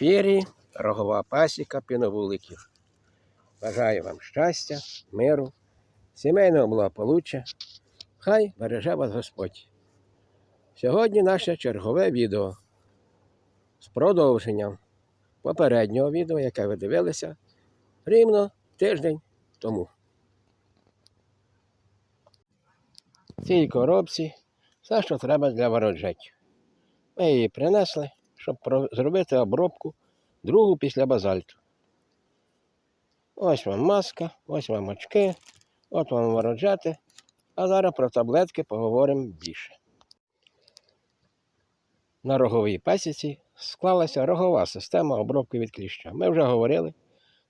Ефірі рогова пасіка піновуликів. Бажаю вам щастя, миру, сімейного благополуччя. Хай береже вас Господь. Сьогодні наше чергове відео з продовженням попереднього відео, яке ви дивилися рівно тиждень тому. В цій коробці все, що треба для ворожеttя. Ми її принесли, щоб зробити обробку другу після базальту. Ось вам маска, ось вам очки, от вам ворожати. А зараз про таблетки поговоримо більше. На роговій пасіці склалася рогова система обробки від кліща. Ми вже говорили,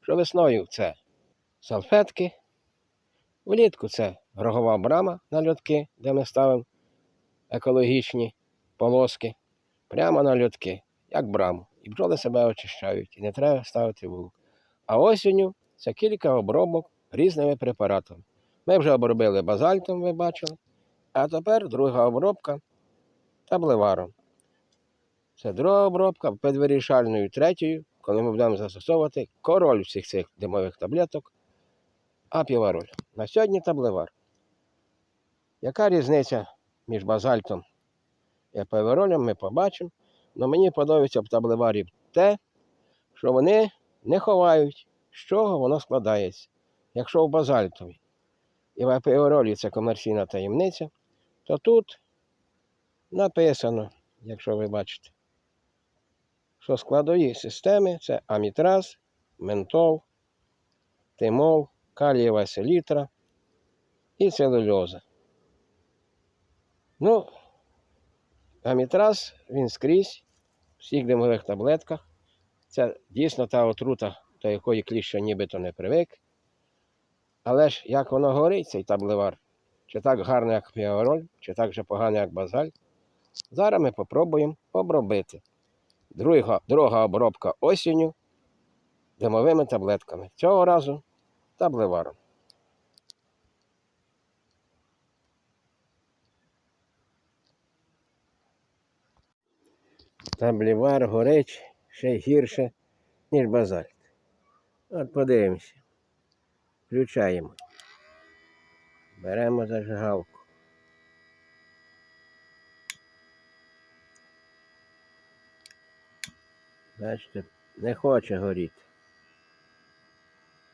що весною це салфетки, влітку це рогова брама на льотки, де ми ставимо екологічні полоски прямо на льотки, як браму. І бджоли себе очищають, і не треба ставити вулик. А осінню це кілька обробок різними препаратами. Ми вже обробили базальтом, ви бачили. А тепер друга обробка таблеваром. Це друга обробка під вирішальною третьою, коли ми будемо застосовувати король всіх цих димових таблеток, апівароль. На сьогодні таблевар. Яка різниця між базальтом і апіваролем, ми побачимо. Але мені подобається в таблеварі те, що вони не ховають, з чого воно складається. Якщо в базальтові і в апіоролі це комерційна таємниця, то тут написано, якщо ви бачите, що складові системи це амітраз, ментол, тимол, калієва селітра і целульоза. Ну, амітраз він скрізь всіх димових таблетках. Це дійсно та отрута, до якої кліща нібито не привик. Але ж як воно горить, цей таблевар, чи так гарно, як піороль, чи так же погано, як базаль. Зараз ми попробуємо обробити. Друга, друга обробка осінню димовими таблетками. Цього разу таблеваром. Таблівар горить ще гірше, ніж базальт. От подивимося. Включаємо. Беремо зажигалку. Бачите, не хоче горіти.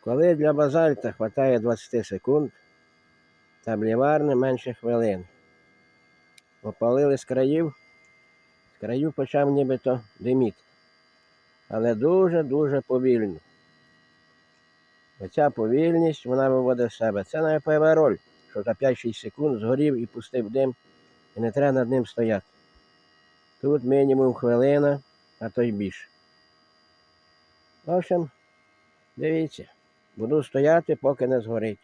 Коли для базальта вистачає 20 секунд, таблівар не менше хвилин. Попалили з країв, з країв почав нібито диміти. Але дуже-дуже повільно. Оця повільність вона виводить в себе. Це не роль, що за 5-6 секунд згорів і пустив дим, і не треба над ним стояти. Тут мінімум хвилина, а то й більше. В общем, дивіться, буду стояти, поки не згорить.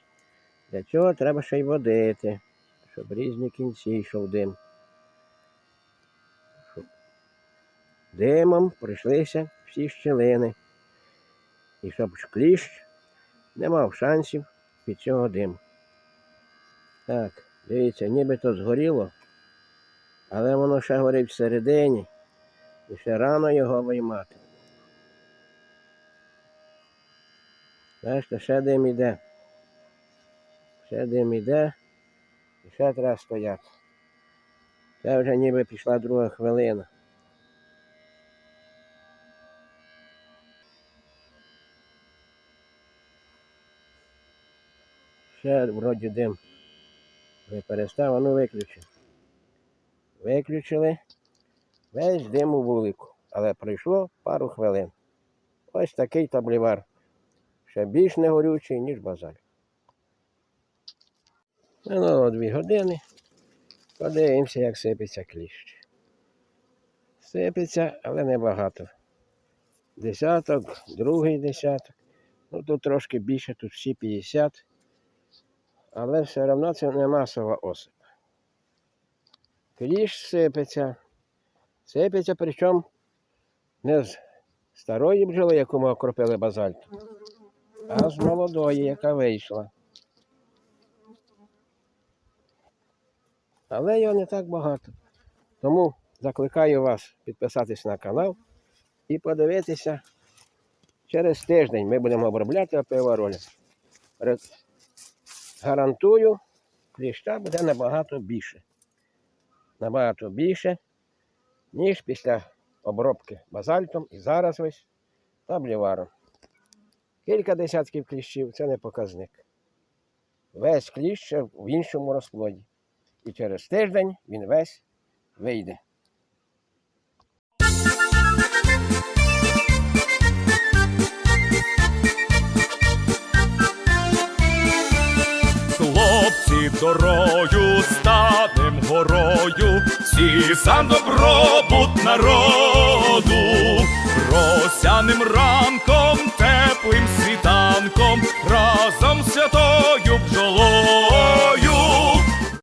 Для цього треба ще й водити, щоб різні кінці йшов дим. Димом пройшлися всі щілини. І щоб кліщ не мав шансів від цього диму. Так, дивіться, нібито згоріло, але воно ще горить всередині і ще рано його виймати. Бачите, ще дим іде. Ще дим іде і ще треба стояти. Це вже ніби пішла друга хвилина. Ще вроді дим не перестав, ну виключив. Виключили весь дим у вулику, але пройшло пару хвилин. Ось такий таблівар. Ще більш не горючий, ніж базаль. Минуло дві години. Подивимося, як сипеться кліщ. Сипеться, але небагато. Десяток, другий десяток. Ну тут трошки більше, тут всі 50 але все одно це не масова осип. Кліш сипеться. Сипеться, причому не з старої бджоли, яку ми окропили базальтом, а з молодої, яка вийшла. Але його не так багато. Тому закликаю вас підписатись на канал і подивитися. Через тиждень ми будемо обробляти опива Гарантую, кліща буде набагато більше. Набагато більше, ніж після обробки базальтом і зараз ось табліваром. Кілька десятків кліщів це не показник. Весь кліщ в іншому розплоді. І через тиждень він весь вийде. Дорою станем горою, всі за добробут народу, росяним ранком,